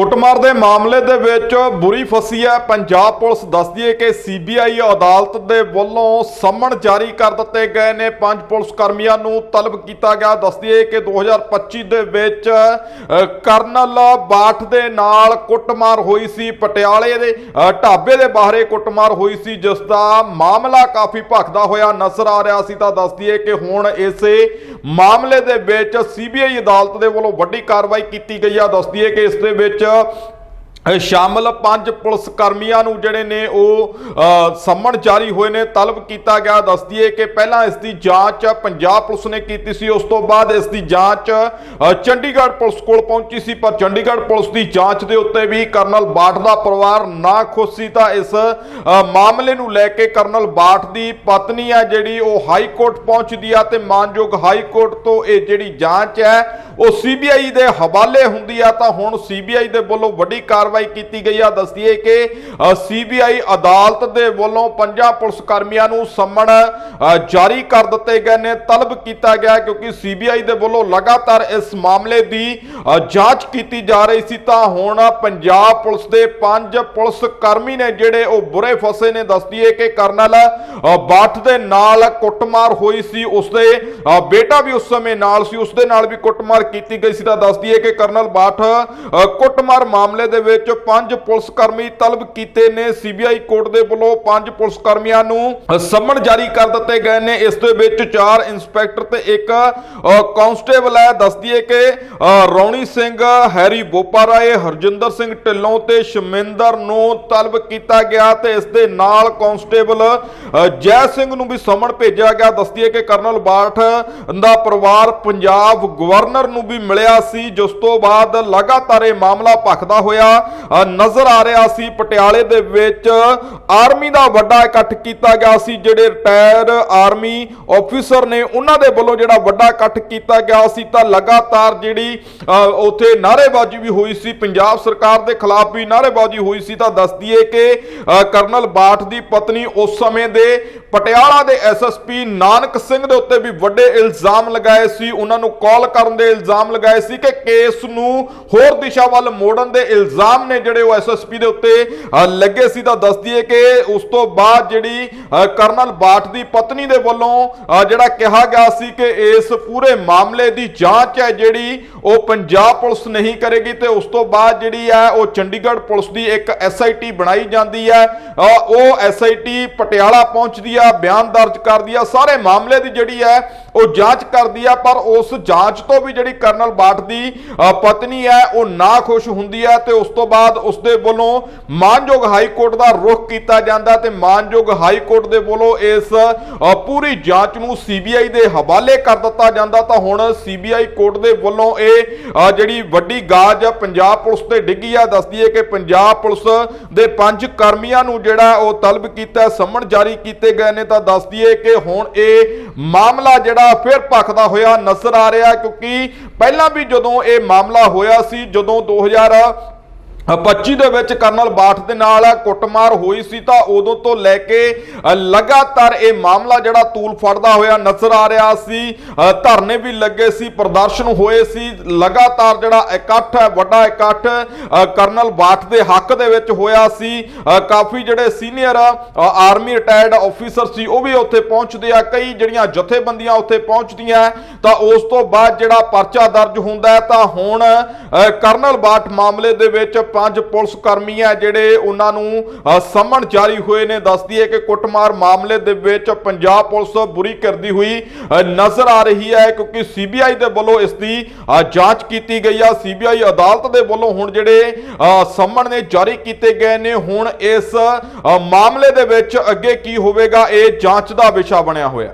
ਕੁੱਟਮਾਰ ਦੇ ਮਾਮਲੇ ਦੇ ਵਿੱਚ ਬੁਰੀ ਫਸੀ ਹੈ। ਪੰਜਾਬ ਪੁਲਿਸ ਦੱਸਦੀ ਹੈ ਕਿ ਸੀਬੀਆਈ ਅਦਾਲਤ ਦੇ ਵੱਲੋਂ ਸੰਮਣ ਜਾਰੀ ਕਰ ਦਿੱਤੇ ਗਏ ਨੇ। ਪੰਜ ਪੁਲਿਸ ਕਰਮੀਆਂ ਨੂੰ ਤਲਬ ਕੀਤਾ ਗਿਆ। ਦੱਸਦੀ ਹੈ ਕਿ 2025 ਦੇ ਵਿੱਚ ਕਰਨਲ ਬਾਠ ਦੇ ਨਾਲ ਕੁੱਟਮਾਰ ਹੋਈ ਸੀ। ਪਟਿਆਲੇ ਦੇ ਢਾਬੇ ਦੇ ਬਾਹਰੇ ਕੁੱਟਮਾਰ ਹੋਈ ਸੀ, ਜਿਸ ਦਾ ਮਾਮਲਾ ਕਾਫੀ ਭਖਦਾ ਹੋਇਆ ਨਜ਼ਰ ਆ ਰਿਹਾ ਸੀ। ਤਾਂ ਦੱਸਦੀ ਹੈ ਕਿ ਹੁਣ ਇਸੇ ਮਾਮਲੇ ਦੇ ਵਿੱਚ ਸੀਬੀਆਈ ਅਦਾਲਤ ਦੇ ਵੱਲੋਂ ਵੱਡੀ ਕਾਰਵਾਈ ਕੀਤੀ ਗਈ ਆ। ਦੱਸਦੀ ਹੈ ਕਿ ਇਸ ਦੇ ਵਿੱਚ up ਸ਼ਾਮਲ ਪੰਜ ਪੁਲਿਸ ਕਰਮੀਆਂ ਨੂੰ ਜਿਹੜੇ ਨੇ ਉਹ ਸੰਮਣ ਜਾਰੀ ਹੋਏ ਨੇ, ਤਲਬ ਕੀਤਾ ਗਿਆ। ਦੱਸਦੀ ਹੈ ਕਿ ਪਹਿਲਾਂ ਇਸ ਦੀ ਜਾਂਚ ਪੰਜਾਬ ਪੁਲਿਸ ਨੇ ਕੀਤੀ ਸੀ, ਉਸ ਤੋਂ ਬਾਅਦ ਇਸ ਦੀ ਜਾਂਚ ਚੰਡੀਗੜ੍ਹ ਪੁਲਿਸ ਕੋਲ ਪਹੁੰਚੀ ਸੀ, ਪਰ ਚੰਡੀਗੜ੍ਹ ਪੁਲਿਸ ਦੀ ਜਾਂਚ ਦੇ ਉੱਤੇ ਵੀ ਕਰਨਲ ਬਾਠ ਦਾ ਪਰਿਵਾਰ ਨਾ ਖੁਸ਼ ਸੀ, ਤਾਂ ਇਸ ਮਾਮਲੇ ਨੂੰ ਲੈ ਕੇ ਕਰਨਲ ਬਾਠ ਦੀ ਪਤਨੀ ਹੈ ਜਿਹੜੀ, ਉਹ ਹਾਈ ਕੋਰਟ ਪਹੁੰਚਦੀ ਆ ਤੇ ਮਾਨਯੋਗ ਹਾਈ ਕੋਰਟ ਤੋਂ ਇਹ ਜਿਹੜੀ ਜਾਂਚ ਹੈ, ਉਹ ਸੀਬੀਆਈ ਦੇ ਹਵਾਲੇ ਹੁੰਦੀ ਆ। ਤਾਂ ਹੁਣ ਸੀਬੀਆਈ ਦੇ ਵੱਲੋਂ ਵੱਡੀ ਕਾਰਵਾਈ ਕੀਤੀ ਗਈ ਆ। ਦੱਸਦੀ ਹੈ ਕਿ ਸੀਬੀਆਈ ਅਦਾਲਤ ਦੇ ਵੱਲੋਂ ਪੰਜਾਂ ਪੁਲਿਸ ਕਰਮੀਆਂ ਨੂੰ ਸੰਮਣ ਜਾਰੀ ਕਰ ਦਿੱਤੇ ਗਏ ਨੇ, ਤਲਬ ਕੀਤਾ ਗਿਆ ਕਿਉਂਕਿ ਸੀਬੀਆਈ ਦੇ ਵੱਲੋਂ ਲਗਾਤਾਰ ਇਸ ਮਾਮਲੇ ਦੀ ਜਾਂਚ ਕੀਤੀ ਜਾ ਰਹੀ ਸੀ। ਤਾਂ ਹੁਣ ਪੰਜਾਬ ਪੁਲਿਸ ਦੇ ਪੰਜ ਪੁਲਿਸ ਕਰਮੀ ਨੇ ਜਿਹੜੇ ਉਹ ਬੁਰੇ ਫਸੇ ਨੇ। ਦੱਸਦੀ ਹੈ ਕਿ ਕਰਨਲ ਬਾਠ ਦੇ ਨਾਲ ਕੁੱਟਮਾਰ ਹੋਈ ਸੀ। ਉਸਦੇ ਬੇਟਾ ਵੀ ਉਸ ਸਮੇਂ ਨਾਲ ਸੀ। ਉਸਦੇ ਨਾਲ ਵੀ ਕੁੱਟਮਾਰ ਕੀਤੀ ਗਈ ਸੀ। ਤਾਂ ਦੱਸਦੀ ਹੈ ਕਿ ਕਰਨਲ ਬਾਠ ਕੁੱਟਮਾਰ ਮਾਮਲੇ ਦੇ ਵਿੱਚ ਪੰਜ ਪੁਲਿਸ ਕਰਮੀ ਤਲਬ ਕੀਤੇ ਨੇ। ਸੀਬੀਆਈ ਕੋਰਟ ਦੇ ਵੱਲੋਂ ਪੰਜ ਪੁਲਿਸ ਕਰਮੀਆਂ ਨੂੰ ਅ, ਜਾਰੀ ਕਰ ਦਿੱਤੇ ਗਏ ਨੇ। ਇਸ ਦੇ ਵਿੱਚ ਚਾਰ ਇੰਸਪੈਕਟਰ ਤੇ ਇੱਕ ਅ, ਕਾਂਸਟੇਬਲ ਹੈ। ਦੱਸਦੀ ਹੈ ਕਿ ਰੌਣੀ ਸਿੰਘ ਹੈਰੀ ਬੋਪਾ ਰਾਏ ਹਰਜਿੰਦਰ ਸਿੰਘ ਢਿੱਲੋਂ ਤੇ ਸ਼ਮਿੰਦਰ ਨੂੰ ਤਲਬ ਕੀਤਾ ਗਿਆ ਤੇ ਇਸ ਦੇ ਨਾਲ ਕਾਂਸਟੇਬਲ ਜੈ ਸਿੰਘ ਨੂੰ ਵੀ ਸੰਮਣ ਭੇਜਿਆ ਗਿਆ। ਦੱਸਦੀ ਹੈ ਕਿ ਕਰਨਲ ਬਾਠ ਦਾ ਪਰਿਵਾਰ ਪੰਜਾਬ ਗਵਰਨਰ ਨੂੰ ਵੀ ਮਿਲਿਆ ਸੀ ਜਿਸ ਤੋਂ ਬਾਅਦ ਲਗਾਤਾਰ ਇਹ ਮਾਮਲਾ ਭਖਦਾ ਹੋਇਆ ਨਜ਼ਰ ਆ ਰਿਹਾ ਸੀ ਪਟਿਆਲੇ ਦੇ ਵਿੱਚ। ਆਰਮੀ ਦਾ ਵੱਡਾ ਇਕੱਠ ਕੀਤਾ ਗਿਆ ਸੀ ਜਿਹੜੇ ਰਿਟਾਇਰ ਆਰਮੀ ਆਫੀਸਰ ਨੇ ਉਹਨਾਂ ਦੇ ਵੱਲੋਂ ਜਿਹੜਾ ਵੱਡਾ ਇਕੱਠ ਕੀਤਾ ਗਿਆ ਸੀ ਤਾਂ ਲਗਾਤਾਰ ਜਿਹੜੀ ਅ, ਉੱਥੇ ਨਾਅਰੇਬਾਜ਼ੀ ਵੀ ਹੋਈ ਸੀ। ਪੰਜਾਬ ਸਰਕਾਰ ਦੇ ਖਿਲਾਫ ਵੀ ਨਾਅਰੇਬਾਜ਼ੀ ਹੋਈ ਸੀ। ਤਾਂ ਦੱਸਦੀ ਹੈ ਕਿ ਅ, ਕਰਨਲ ਬਾਠ ਦੀ ਪਤਨੀ ਉਸ ਸਮੇਂ ਦੇ ਪਟਿਆਲਾ ਦੇ ਐਸਐਸਪੀ ਨਾਨਕ ਸਿੰਘ ਦੇ ਉੱਤੇ ਵੀ ਵੱਡੇ ਇਲਜ਼ਾਮ ਲਗਾਏ ਸੀ। ਉਹਨਾਂ ਨੂੰ ਕਾਲ ਕਰਨ ਦੇ ਇਲਜ਼ਾਮ ਲਗਾਏ ਸੀ ਕਿ ਕੇਸ ਨੂੰ ਹੋਰ ਦਿਸ਼ਾ ਵੱਲ ਮੋੜਨ ਦੇ ਇਲਜ਼ਾਮ ਨੇ ਜਿਹੜੇ ਉਹ ਐਸਐਸਪੀ ਦੇ ਉੱਤੇ ਲੱਗੇ ਸੀ ਤਾਂ ਦੱਸਦੀ ਹੈ ਕਿ ਉਸ ਤੋਂ ਬਾਅਦ ਜਿਹੜੀ ਕਰਨਲ ਬਾਠ ਦੀ ਪਤਨੀ ਦੇ ਵੱਲੋਂ ਜਿਹੜਾ ਕਿਹਾ ਗਿਆ ਸੀ ਕਿ ਇਸ ਪੂਰੇ ਮਾਮਲੇ ਦੀ ਜਾਂਚ ਹੈ ਜਿਹੜੀ ਉਹ ਪੰਜਾਬ ਪੁਲਿਸ ਨਹੀਂ ਕਰੇਗੀ ਤੇ ਉਸ ਤੋਂ ਬਾਅਦ ਜਿਹੜੀ ਹੈ ਉਹ ਚੰਡੀਗੜ੍ਹ ਪੁਲਿਸ ਦੀ ਇੱਕ ਐਸਆਈਟੀ ਬਣਾਈ ਜਾਂਦੀ ਹੈ। ਅ, ਉਹ ਐਸਆਈਟੀ ਪਟਿਆਲਾ ਪਹੁੰਚਦੀ ਆ ਬਿਆਨ ਦਰਜ ਕਰਦੀ ਆ ਸਾਰੇ ਮਾਮਲੇ ਦੀ ਜਿਹੜੀ ਹੈ ਉਹ ਜਾਂਚ ਕਰਦੀ ਆ ਪਰ ਉਸ ਜਾਂਚ ਤੋਂ ਵੀ ਜਿਹੜੀ ਕਰਨਲ ਬਾਠ ਦੀ ਪਤਨੀ ਹੈ ਉਹ ਨਾ ਖੁਸ਼ ਹੁੰਦੀ ਹੈ ਤੇ ਉਸ ਤੋਂ ਬਾਅਦ ਉਸ ਦੇ ਵੱਲੋਂ ਮਾਨਯੋਗ ਹਾਈ ਕੋਰਟ ਦਾ ਰੁਖ ਕੀਤਾ ਜਾਂਦਾ ਤੇ ਮਾਨਯੋਗ ਹਾਈ ਕੋਰਟ ਦੇ ਵੱਲੋਂ ਇਸ ਪੂਰੀ ਜਾਂਚ ਨੂੰ ਸੀਬੀਆਈ ਦੇ ਹਵਾਲੇ ਕਰ ਦਿੱਤਾ ਜਾਂਦਾ ਤਾਂ ਹੁਣ ਸੀਬੀਆਈ ਕੋਰਟ ਦੇ ਵੱਲੋਂ ਇਹ ਜਿਹੜੀ ਵੱਡੀ ਗਾਜ ਪੰਜਾਬ ਪੁਲਿਸ ਤੇ ਡਿੱਗੀ ਆ, ਦੱਸਦੀ ਹੈ ਕਿ ਪੰਜਾਬ ਪੁਲਿਸ ਦੇ ਪੰਜ ਕਰਮੀਆਂ ਨੂੰ ਜਿਹੜਾ ਉਹ ਤਲਬ ਕੀਤਾ, ਸੰਮਣ ਜਾਰੀ ਕੀਤੇ ਗਏ ਨੇ ਤਾਂ ਦੱਸਦੀ ਹੈ ਕਿ ਹੁਣ ਇਹ ਮਾਮਲਾ ਜਿਹੜਾ ਫਿਰ ਭਖਦਾ ਹੋਇਆ ਨਜ਼ਰ ਆ ਰਿਹਾ ਕਿਉਂਕਿ ਪਹਿਲਾਂ ਵੀ ਜਦੋਂ ਇਹ ਮਾਮਲਾ ਹੋਇਆ ਸੀ, ਜਦੋਂ 2000 25 ਦੇ ਵਿੱਚ ਕਰਨਲ ਬਾਠ ਦੇ ਨਾਲ ਕੁੱਟਮਾਰ ਹੋਈ ਸੀ ਤਾਂ ਉਦੋਂ ਤੋਂ ਲੈ ਕੇ ਲਗਾਤਾਰ ਇਹ ਮਾਮਲਾ ਜਿਹੜਾ ਤੂਲ ਫੜਦਾ ਹੋਇਆ ਨਜ਼ਰ ਆ ਰਿਹਾ ਸੀ। ਧਰਨੇ ਵੀ ਲੱਗੇ ਸੀ, ਪ੍ਰਦਰਸ਼ਨ ਹੋਏ ਸੀ। ਲਗਾਤਾਰ ਜਿਹੜਾ ਇਕੱਠ ਹੈ, ਵੱਡਾ ਇਕੱਠ ਕਰਨਲ ਬਾਠ ਦੇ ਹੱਕ ਦੇ ਵਿੱਚ ਹੋਇਆ ਸੀ। ਕਾਫੀ ਜਿਹੜੇ ਸੀਨੀਅਰ ਆਰਮੀ ਰਿਟਾਇਰਡ ਆਫੀਸਰ ਸੀ, ਉਹ ਵੀ ਉੱਥੇ ਪਹੁੰਚਦੇ ਆ। ਕਈ ਜਿਹੜੀਆਂ ਜਥੇਬੰਦੀਆਂ ਉੱਥੇ ਪਹੁੰਚਦੀਆਂ ਤਾਂ ਉਸ ਤੋਂ ਬਾਅਦ ਜਿਹੜਾ ਪਰਚਾ ਦਰਜ ਹੁੰਦਾ ਤਾਂ ਹੁਣ ਕਰਨਲ ਬਾਠ ਮਾਮਲੇ ਦੇ ਵਿੱਚ ਪੰਜ ਪੁਲਿਸ ਕਰਮੀ ਆ ਜਿਹੜੇ ਉਹਨਾਂ ਨੂੰ ਸਮਣ ਜਾਰੀ ਹੋਏ ਨੇ। ਦੱਸਦੀ ਹੈ ਕਿ ਕੁੱਟਮਾਰ ਮਾਮਲੇ ਦੇ ਵਿੱਚ ਪੰਜਾਬ ਪੁਲਿਸ ਬੁਰੀ ਕਰਦੀ ਹੋਈ ਨਜ਼ਰ ਆ ਰਹੀ ਹੈ ਕਿਉਂਕਿ ਸੀਬੀਆਈ ਦੇ ਵੱਲੋਂ ਇਸ ਦੀ ਜਾਂਚ ਕੀਤੀ ਗਈ ਆ। ਸੀਬੀਆਈ ਅਦਾਲਤ ਦੇ ਵੱਲੋਂ ਹੁਣ ਜਿਹੜੇ ਅ, ਸੰਮਣ ਨੇ ਜਾਰੀ ਕੀਤੇ ਗਏ ਨੇ। ਹੁਣ ਇਸ ਮਾਮਲੇ ਦੇ ਵਿੱਚ ਅੱਗੇ ਕੀ ਹੋਵੇਗਾ ਇਹ ਜਾਂਚ ਦਾ ਵਿਸ਼ਾ ਬਣਿਆ ਹੋਇਆ।